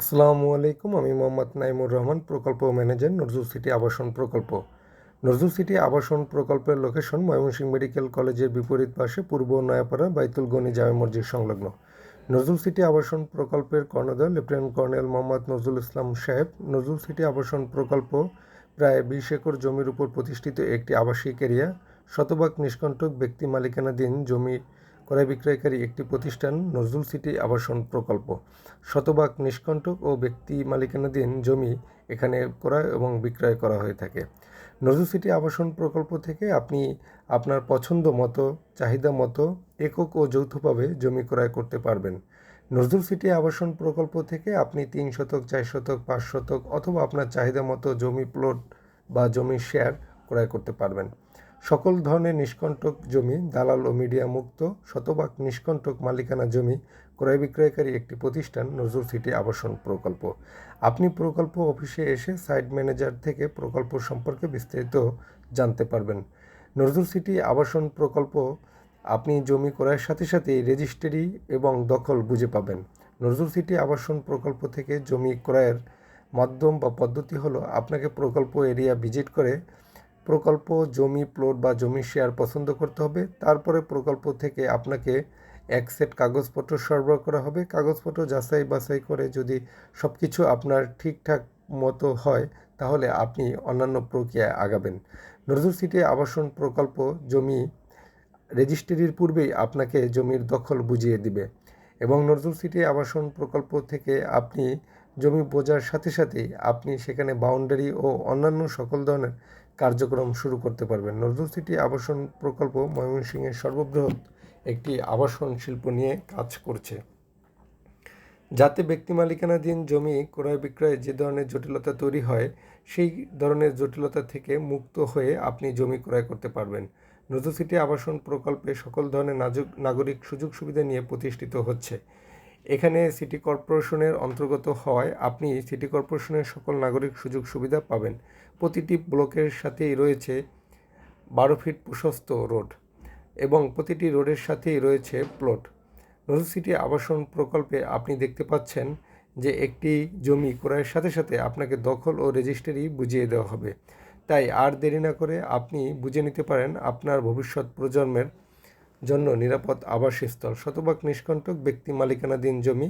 আসসালামু আলাইকুম, আমি মোহাম্মদ নাইমুর রহমান, প্রকল্প ম্যানেজার, নজরুল সিটি আবাসন প্রকল্প। নজরুল সিটি আবাসন প্রকল্পের লোকেশন ময়মনসিংহ মেডিকেল কলেজের বিপরীত পাশে পূর্ব নয়াপাড়া বাইতুল গনি জামে মসজিদ সংলগ্ন। নজরুল সিটি আবাসন প্রকল্পের কর্ণধার, লেফটেন্যান্ট কর্নেল মোহাম্মদ নজরুল ইসলাম সাহেব, নজরুল সিটি আবাসন প্রকল্প প্রায় বিশ একর জমির উপর প্রতিষ্ঠিত একটি আবাসিক এরিয়া, শতভাগ নিষ্কণ্টক ব্যক্তি মালিকানাধীন জমি ক্রয় বিক্রয়কারী একটি প্রতিষ্ঠান, নজরুল সিটি আবাসন প্রকল্প। শতভাগ নিষ্কণ্টক ও ব্যক্তি মালিকানাধীন জমি এখানে ক্রয় এবং বিক্রয় করা হয়ে থাকে। নজরুল সিটি আবাসন প্রকল্প থেকে আপনি আপনার পছন্দ মতো, চাহিদা মতো একক ও যৌথভাবে জমি ক্রয় করতে পারবেন। নজরুল সিটি আবাসন প্রকল্প থেকে আপনি তিন শতক, চার শতক, পাঁচ শতক অথবা আপনার চাহিদা মতো জমি প্লট বা জমির শেয়ার ক্রয় করতে পারবেন। সকল ধরনের নিষ্কণ্টক জমি, দালাল ও মিডিয়া মুক্ত, শতভাগ নিষ্কণ্টক মালিকানা জমি, ক্রয় বিক্রয়কারী একটি প্রতিষ্ঠান, নজরুল সিটি আবাসন প্রকল্প। আপনি প্রকল্প অফিসে এসে সাইট ম্যানেজার থেকে প্রকল্প সম্পর্কে বিস্তারিত জানতে পারবেন। নজরুল সিটি আবাসন প্রকল্প, আপনি জমি ক্রয়ের সাথে সাথে রেজিস্ট্রি এবং দখল বুঝে পাবেন। নজরুল সিটি আবাসন প্রকল্প থেকে জমি ক্রয়ের মাধ্যম বা পদ্ধতি হলো, আপনাকে প্রকল্প এরিয়া ভিজিট করে প্রকল্প, জমি প্লট বা জমি শেয়ার পছন্দ করতে হবে। তারপরে প্রকল্প থেকে আপনাকে এক সেট কাগজপত্র সরবরাহ করা হবে। কাগজপত্র যাচাই বাছাই করে যদি সব কিছু আপনার ঠিকঠাক মতো হয়, তাহলে আপনি অন্যান্য প্রক্রিয়ায় আগাবেন। নজরুল সিটি আবাসন প্রকল্প জমি রেজিস্ট্রির পূর্বেই আপনাকে জমির দখল বুঝিয়ে দিবে। এবং নজরুল সিটি আবাসন প্রকল্প থেকে আপনি জমি বোঝার সাথে সাথেই আপনি সেখানে বাউন্ডারি ও অন্যান্য সকল ধরনের কার্যক্রম শুরু করতে পারবেন। নজরুল সিটি আবাসন প্রকল্প ময়মনসিংহের সর্ববৃহৎ একটি আবাসন শিল্প নিয়ে কাজ করছে। যাতে ব্যক্তি মালিকানাধীন জমি ক্রয় বিক্রয়ে যে ধরনের জটিলতা তৈরি হয়, সেই ধরনের জটিলতা থেকে মুক্ত হয়ে আপনি জমি ক্রয় করতে পারবেন। নজরুল সিটি আবাসন প্রকল্পে সকল ধরনের নাগরিক সুযোগ সুবিধা নিয়ে প্রতিষ্ঠিত হচ্ছে। এখানে সিটি কর্পোরেশনের অন্তর্গত হওয়ায় আপনি সিটি কর্পোরেশনের সকল নাগরিক সুযোগ সুবিধা পাবেন। প্রতিটি ব্লকের সাথেই রয়েছে বারো ফিট প্রশস্ত রোড এবং প্রতিটি রোডের সাথেই রয়েছে প্লট। নজরুল সিটি আবাসন প্রকল্পে আপনি দেখতে পাচ্ছেন যে একটি জমি ক্রয়ের সাথে সাথে আপনাকে দখল ও রেজিস্ট্রি বুঝিয়ে দেওয়া হবে। তাই আর দেরি না করে আপনি বুঝে নিতে পারেন আপনার ভবিষ্যৎ প্রজন্মের জন্য নিরাপদ আবাসস্থল। শতভাগ নিষ্কণ্টক ব্যক্তি মালিকানাধীন জমি,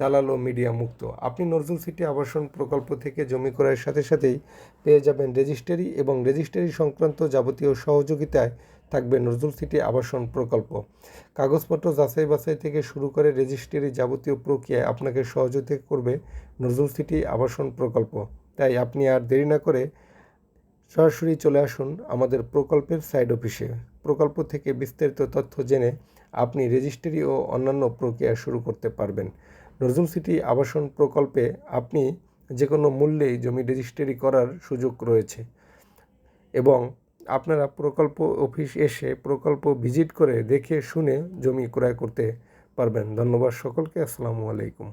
দালাল ও মিডিয়া মুক্ত। আপনি নজরুল সিটি আবাসন প্রকল্প থেকে জমি ক্রয়ের সাথে সাথেই পেয়ে যাবেন রেজিস্ট্রি এবং রেজিস্ট্রি সংক্রান্ত যাবতীয় সহযোগিতায় থাকবে নজরুল সিটি আবাসন প্রকল্প। কাগজপত্র যাচাই বাছাই থেকে শুরু করে রেজিস্ট্রি যাবতীয় প্রক্রিয়ায় আপনাকে সহযোগিতা করবে নজরুল সিটি আবাসন প্রকল্প। তাই আপনি আর দেরি না করে সরাসরি চলে আসুন আমাদের প্রকল্পের সাইড অফিসে প্রকল্প থেকে বিস্তারিত তথ্য জেনে আপনি রেজিস্ট্রি ও অন্যান্য প্রক্রিয়া শুরু করতে পারবেন। নজরুল সিটি আবাসন প্রকল্পে আপনি যে কোনো মূল্যেই জমি রেজিস্ট্রি করার সুযোগ রয়েছে এবং আপনারা প্রকল্প অফিস এসে প্রকল্প ভিজিট করে দেখে শুনে জমি ক্রয় করতে পারবেন। ধন্যবাদ সকলকে, আসসালামু আলাইকুম।